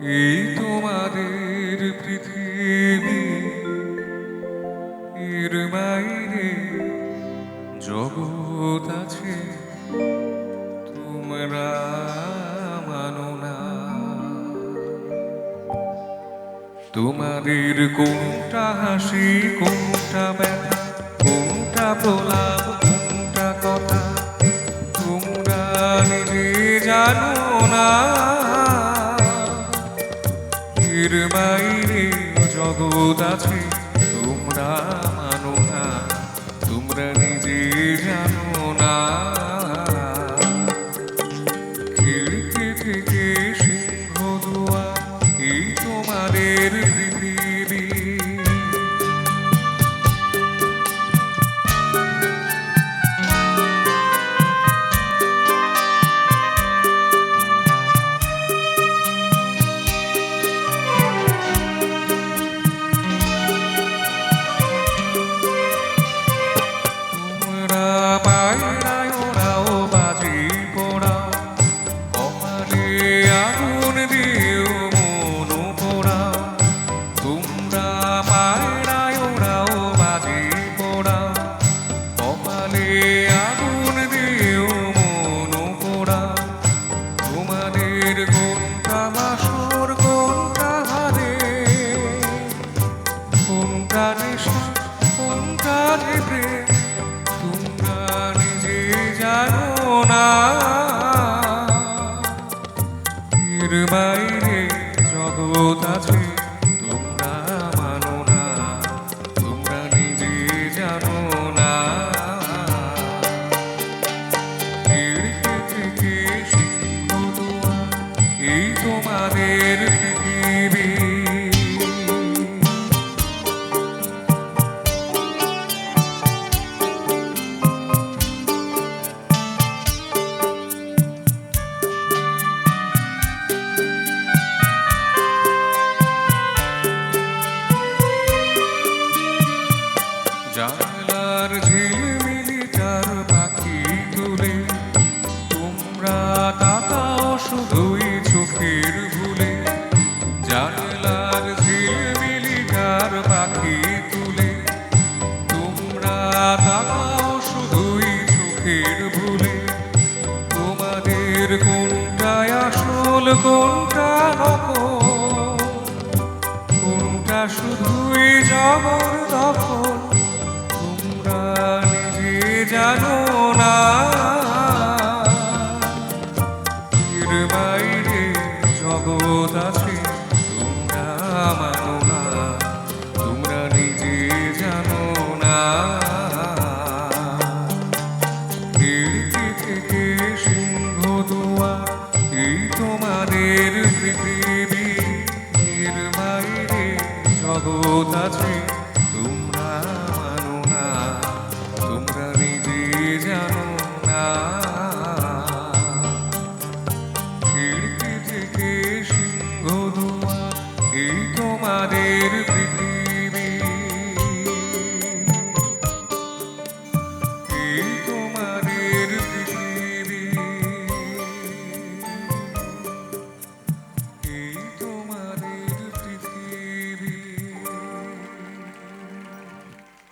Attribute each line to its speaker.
Speaker 1: এই তোমাদের পৃথিবী, এর বাইরে জগৎ আছে, তোমরা মানো তোমাদের কোনটা হাসি, কোনটা ব্যথা, কোনটা প্রলাপ না এর বাইরে জগৎ আছে তোমরা। না। এর বাইরে জগৎ আছে। কোনটা নকল? কোনটা শুধুই জবর দখল? তোমরা নিজে জানো না। বাইরে জগৎ আছে। 쏟아진